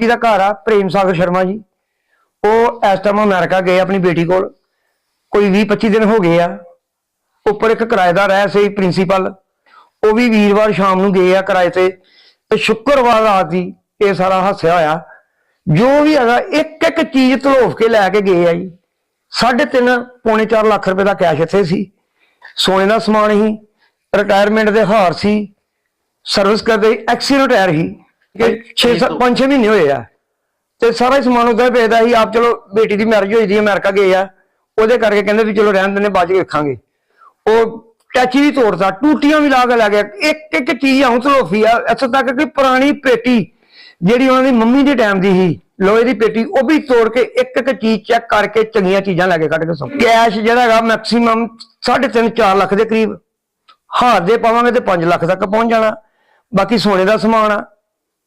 ਜੀ ਦਾ ਘਰ ਆ, ਪ੍ਰੇਮ ਸਾਗਰ ਸ਼ਰਮਾ ਜੀ। ਉਹ ਇਸ ਟਾਈਮ ਅਮਰੀਕਾ ਗਏ ਆਪਣੀ ਬੇਟੀ ਕੋਲ। ਕੋਈ 20 25 ਦਿਨ ਹੋ ਗਏ ਆ। ਉੱਪਰ ਇੱਕ ਕਿਰਾਏਦਾਰ ਰਹਿ ਸੀ ਪ੍ਰਿੰਸੀਪਲ ਉਹ ਵੀ ਵੀਰਵਾਰ ਸ਼ਾਮ ਨੂੰ ਗਏ ਆ ਕਿਰਾਏ ਤੇ। ਤੇ ਸ਼ੁੱਕਰਵਾਰ ਰਾਤ ਦੀ ਇਹ ਸਾਰਾ ਹਾਸਿਆ ਹੋਇਆ। ਜੋ ਵੀ ਹੈਗਾ, ਇੱਕ ਇੱਕ ਚੀਜ਼ ਧਲੋਫ ਕੇ ਲੈ ਕੇ ਗਏ ਆ ਜੀ। ਸਾਢੇ ਤਿੰਨ, ਪੌਣੇ 4 ਲੱਖ ਰੁਪਏ ਦਾ ਕੈਸ਼ ਇੱਥੇ ਸੀ। ਸੋਨੇ ਦਾ ਸਮਾਨ ਸੀ। ਰਿਟਾਇਰਮੈਂਟ ਦੇ ਹਾਰ ਸੀ। ਸਰਵਿਸ ਕਰਦੇ ਐਕਸੀ ਰਿਟਾਇਰ ਸੀ 6 5 6 ਮਹੀਨੇ ਹੋਏ ਆ। ਤੇ ਸਾਰਾ ਹੀ ਸਮਾਨ ਉਹਦਾ ਵੇਚਦਾ ਸੀ ਆਪ ਚਲੋ ਬੇਟੀ ਦੀ ਮੈਰਿਜ ਹੋਈ ਦੀ ਅਮਰੀਕਾ ਗਏ ਆ। ਉਹਦੇ ਕਰਕੇ ਕਹਿੰਦੇ ਵੀ ਚਲੋ ਰਹਿਣ ਦਿੰਦੇ ਬਾਅਦ ਚ ਵੇਖਾਂਗੇ। ਉਹ ਟੈਚੀ ਵੀ ਤੋੜਦਾ ਟੂਟੀਆਂ ਵੀ ਲਾ ਕੇ ਲੈ ਗਿਆ। ਇੱਕ ਇੱਕ ਚੀਜ਼ ਆਉਂ ਤਲੋਫੀ ਆ ਇੱਥੋਂ ਤੱਕ ਕਿ ਪੁਰਾਣੀ ਪੇਟੀ ਜਿਹੜੀ ਉਹਨਾਂ ਦੀ ਮੰਮੀ ਦੇ ਟਾਈਮ ਦੀ ਸੀ ਲੋਹੇ ਦੀ ਪੇਟੀ ਉਹ ਵੀ ਤੋੜ ਕੇ ਇੱਕ ਇੱਕ ਚੀਜ਼ ਚੈੱਕ ਕਰਕੇ ਚੰਗੀਆਂ ਚੀਜ਼ਾਂ ਲੈ ਕੇ ਕੱਢ ਕੇ ਸੋ। ਕੈਸ਼ ਜਿਹੜਾ ਹੈਗਾ ਮੈਕਸਿਮਮ 3.5 4 ਲੱਖ ਦੇ ਕਰੀਬ। ਹਾਰ ਦੇ ਪਾਵਾਂਗੇ ਤੇ 5 ਲੱਖ ਤੱਕ ਪਹੁੰਚ ਜਾਣਾ। ਬਾਕੀ ਸੋਨੇ ਦਾ ਸਮਾਨ ਆ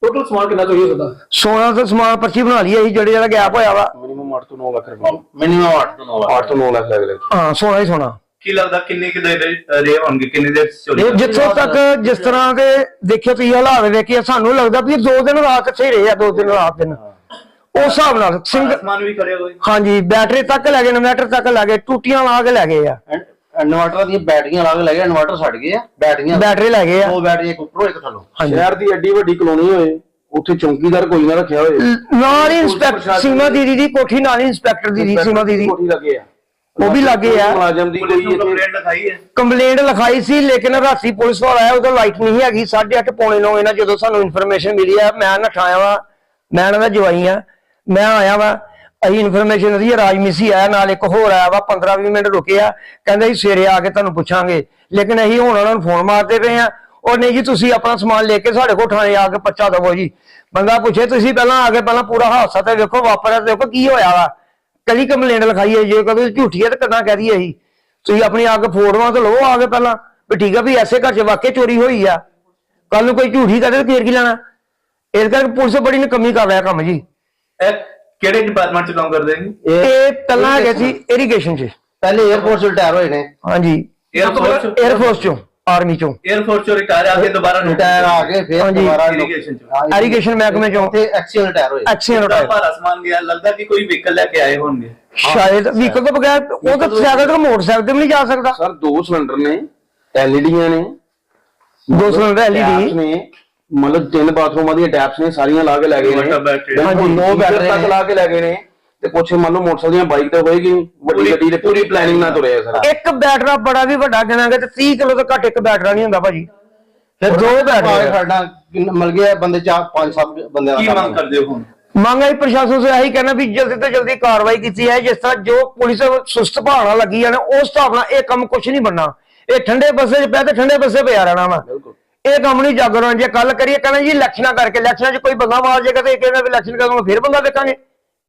ਟੋਟਲ ਸਮਾਨ ਕਿੰਨਾ ਹੋ ਸਕਦਾ ਸੋਨਾ ਦਾ ਸਮਾਨ ਪਰਚੀ ਬਣਾ ਲਈ ਅਸੀਂ ਜਿਹੜੇ ਜਿਹੜਾ ਗੈਪ ਹੋਇਆ ਵਾ। ਮਿਨੀਮਮ 8 ਤੋਂ 9 ਲੱਖ ਰੁਪਏ। ਮਿਨੀਮਮ 8 ਤੋਂ 9 8 ਤੋਂ 9 ਲੱਖ ਲੱਗ ਲੱਗ ਹਾਂ ਸੋਨਾ ਹੀ ਸੋਨਾ। ਕੀ ਲੱਗਦਾ ਕਿੰਨੇ ਕਿ ਦੇ ਰੇ ਹੋਣਗੇ ਕਿੰਨੇ ਦੇ ਚੋਰੀ ਜਿੱਥੋਂ ਤੱਕ ਜਿਸ ਤਰ੍ਹਾਂ ਦੇ ਦੇਖਿਓ ਤੁਸੀਂ ਹਾਲਾਤ ਵੇਖਿਆ ਸਾਨੂੰ ਲੱਗਦਾ ਵੀ ਦੋ ਦਿਨ ਰਾਤ ਇੱਥੇ ਹੀ ਰਹੇ ਆ ਦੋ ਦਿਨ ਰਾਤ ਦਿਨ। ਉਸ ਹਿਸਾਬ ਨਾਲ ਸਿੰਘ ਸਮਾਨ ਵੀ ਖੜੇ ਹੋਏ ਹਾਂਜੀ ਬੈਟਰੀ ਤੱਕ ਲੈ ਗਏ ਇਨਵਰਟਰ ਤੱਕ ਲੈ ਗਏ ਟੂਟੀਆਂ ਲਾ ਕੇ ਲੈ ਗਏ ਆ। ਇਨਵਰਟਰ ਦੀਆਂ ਬੈਟਰੀਆਂ ਲਾ ਕੇ ਲੈ ਗਏ ਇਨਵਰਟਰ ਛੱਡ ਗਏ ਆ ਬੈਟਰੀਆਂ ਬੈਟਰੀ ਲੈ ਗਏ ਆ। ਦੋ ਬੈਟਰੀ ਇੱਕ ਉੱਪਰੋਂ ਇੱਕ ਥੱਲੋਂ। ਹਾਂਜੀ। ਸ਼ਹਿਰ ਦੀ ਐਡੀ ਵੱਡੀ ਕਲੋਨੀ ਹੋਏ ਉੱਥੇ ਚੌਂਕੀਦਾਰ ਕੋਈ ਨਾ ਰੱਖਿਆ ਹੋਏ। ਨਾਲ ਹੀ ਇੰਸਪੈਕਟਰ ਸੀਮਾ ਦੀਦੀ ਦੀ ਕੋਠੀ ਨਾਲ ਹੀ ਇੰਸਪੈਕਟਰ ਦੀਦੀ ਸੀਮਾ ਦੀਦੀ। ਕੋਠੀ ਲੱਗੇ ਆ। ਉਹ ਵੀ ਲੱਗੇ ਆ। ਮੁਲਾਜ਼ਮ ਦੀ ਪੁਲਿਸ ਕੋਈ ਇੱਥੇ ਕੰਪਲੇਂਟ ਲਿਖਾਈ ਹੈ। ਕੰਪਲੇਂਟ ਲਿਖਾਈ ਸੀ ਲੇਕਿਨ ਰਾਤੀ ਪੁਲਿਸ ਵਾਲਾ ਆਇਆ ਉਦੋਂ ਲਾਈਟ ਨਹੀਂ ਹੈਗੀ। 8:30 ਪੌਣੇ 9 ਇਹਨਾਂ ਜਦੋਂ ਸਾਨੂੰ ਇਨਫੋਰਮੇਸ਼ਨ ਮਿਲੀ ਆ ਮੈਂ ਨਠਾਇਆ ਵਾ ਮੈਂ ਇਹਨਾਂ ਦਾ ਜਵਾਈ ਆ ਮੈਂ ਆਇਆ ਵਾ। ਅਸੀਂ ਇਨਫੋਰਮੇਸ਼ਨ ਦੀ ਰਾਜਮੀਸੀ ਆਇਆ ਨਾਲ ਇੱਕ ਹੋਰ ਆਇਆ ਵਾ 15-20 ਮਿੰਟ ਰੁਕਿਆ ਕਹਿੰਦੇ ਸੀ ਸਵੇਰੇ ਆ ਕੇ ਤੁਹਾਨੂੰ ਪੁੱਛਾਂਗੇ। ਲੇਕਿਨ ਅਸੀਂ ਹੁਣ ਉਹਨਾਂ ਨੂੰ ਫੋਨ ਮਾਰਦੇ ਪਏ ਆ। ਉਹ ਨਹੀਂ ਜੀ, ਤੁਸੀਂ ਆਪਣਾ ਸਮਾਨ ਲੈ ਕੇ ਸਾਡੇ ਕੋਲ ਥਾਣੇ ਆ ਕੇ ਪਰਚਾ ਦਵੋ ਜੀ। ਬੰਦਾ ਪੁੱਛੇ, ਤੁਸੀਂ ਪਹਿਲਾਂ ਆ ਕੇ ਪਹਿਲਾਂ ਪੂਰਾ ਹਾਦਸਾ ਤੇ ਵੇਖੋ ਵਾਪਰਿਆ ਤੇ ਦੇਖੋ ਕੀ ਹੋਇਆ ਵਾ। ਕਦੀ ਕੰਪਲੇਂਟ ਲਿਖਾਈ ਜੇ ਕਦੇ ਝੂਠੀ ਹੈ ਤੇ ਕਦਾਂ ਕਹਿ ਦਈਏ ਅਸੀਂ। ਤੁਸੀਂ ਆਪਣੀ ਆ ਕੇ ਫੋਟੋਆਂ ਤੇ ਲਓ ਆ ਕੇ ਪਹਿਲਾਂ, ਵੀ ਠੀਕ ਆ ਵੀ ਐਸੇ ਘਰ 'ਚ ਵਾਕਿਆ ਚੋਰੀ ਹੋਈ ਆ। ਕੱਲ ਨੂੰ ਕੋਈ ਝੂਠੀ ਕਰੇ ਤੇ ਫੇਰ ਕੀ ਲੈਣਾ? ਇਸ ਕਰਕੇ ਪੁਲਿਸ ਬੜੀ ਨਕਮੀ ਕਰ ਰਿਹਾ ਕੰਮ ਜੀ। ਕਿਹੜੇ ਡਿਪਾਰਟਮੈਂਟ ਚ ਕੰਮ ਕਰਦੇ ਨੇ ਇਹ ਪਹਿਲਾਂ ਹੈਗੇ ਸੀ ਇਰੀਗੇਸ਼ਨ 'ਚ। ਪਹਿਲੇ 에어ਪੋਰਟ ਚ ਰਿਟਾਇਰ ਹੋਏ ਨੇ। ਹਾਂਜੀ। 에어ਪੋਰਟ ਚ? 에어ਫੋਰਸ 'ਚੋਂ ਆਰਮੀ 'ਚੋਂ। 에어ਫੋਰਸ ਚ ਰਿਟਾਇਰ ਆ ਕੇ ਦੁਬਾਰਾ ਰਿਟਾਇਰ ਆ ਕੇ ਫਿਰ ਦੁਬਾਰਾ ਇਰੀਗੇਸ਼ਨ ਚ। ਇਰੀਗੇਸ਼ਨ ਮਹਿਕਮੇ 'ਚੋਂ। ਤੇ ਐਕਸੀਅਨ ਰਿਟਾਇਰ ਹੋਏ। ਐਕਸੀਅਨ ਉਹਦਾ ਰੋਟਾ ਅਸਮਾਨ ਗਿਆ ਲੱਗਦਾ ਕਿ ਕੋਈ ਵਹੀਕਲ ਲੈ ਕੇ ਆਏ ਹੋਣਗੇ। ਸ਼ਾਇਦ ਵਹੀਕਲ ਤੋਂ ਬਗੈਰ ਉਹ ਤਾਂ ਸਾਈਕਲ ਤੋਂ ਮੋਟਰਸਾਈਕਲ ਤੇ ਵੀ ਨਹੀਂ ਜਾ ਸਕਦਾ। ਸਰ ਦੋ ਸਿਲੰਡਰ ਨੇ ਐਲਈਡੀਆਂ ਨੇ। ਦੋ ਸਿਲੰਡਰ LED ਨੇ। ਮਤਲਬ ਤਿੰਨ ਬਾਥਰੂਮਾਂ ਦੀਆਂ ਟੈਪਸ ਨੇ ਸਾਰੀਆਂ ਲਾ ਕੇ ਲੈ ਗਏ ਨੇ। ਬਿਲਕੁਲ ਹਾਂਜੀ, ਨੋ ਬੈਟਰੀ ਤੱਕ। ਲਾ ਕੇ ਲੈ ਗਏ ਨੇ ਤੇ ਕੁਛ ਮੰਨ ਲਓ ਮੋਟਰਸਾਈਕਲ ਦੀਆਂ ਬਾਈਕ ਤੇ ਹੋਏਗੀ ਵੱਡੀ ਗੱਡੀ ਤੇ ਪੂਰੀ ਪਲੈਨਿੰਗ ਨਾਲ ਤੁਰਿਆ ਸਰ। ਇੱਕ ਬੈਟਰਾ ਬੜਾ ਵੀ ਵੱਡਾ ਗਿਣਾਂਗੇ ਤੇ 30 ਕਿਲੋ ਤੋਂ ਘੱਟ ਇੱਕ ਬੈਟਰਾ ਨਹੀਂ ਹੁੰਦਾ ਭਾਜੀ। ਫਿਰ ਦੋ ਬੈਟਰੇ ਸਾਡਾ ਮਿਲ ਗਿਆ ਬੰਦੇ ਚਾਰ ਪੰਜ ਸੱਤ ਬੰਦੇ ਕੀ ਦਾ ਮੰਗ ਕਰਦੇ ਹੋ ਹੁਣ? ਮੰਗ ਹੈ ਪ੍ਰਸ਼ਾਸਨ ਸੇ ਇਹੀ ਕਹਿਣਾ ਵੀ ਜਲਦੀ ਤੋਂ ਜਲਦੀ ਕਾਰਵਾਈ ਕੀਤੀ ਹੈ ਜਿਸ ਤਰ੍ਹਾਂ ਜੋ ਪੁਲਿਸ ਸੁਸਤ ਭਾਵਨਾ ਲੱਗੀ ਨਾ ਉਸ ਹਿਸਾਬ ਨਾਲ ਇਹ ਕੰਮ ਕੁਝ ਨਹੀਂ ਬਣਨਾ। ਇਹ ਠੰਡੇ ਬੱਸੇ 'ਚ ਪਿਆ ਤੇ ਠੰਡੇ ਬੱਸੇ ਪਿਆ ਰਹਿਣਾ ਵਾ। ਬਿਲਕੁਲ। ਇਹ ਕੰਮ ਨਹੀਂ ਜਾਗਰਣ ਜੇ। ਕੱਲ ਕਰੀਏ, ਕਹਿੰਦਾ ਜੀ ਇਲੈਕਸ਼ਨਾਂ ਕਰਕੇ, ਇਲੈਕਸ਼ਨਾਂ 'ਚ ਕੋਈ ਬੰਦਾ ਮਾਰ ਜਾਏਗਾ ਤੇ ਇਹ ਕਹਿੰਦਾ ਵੀ ਇਲੈਕਸ਼ਨ ਕਰਾਂਗੇ, ਫਿਰ ਬੰਦਾ ਵੇਖਾਂਗੇ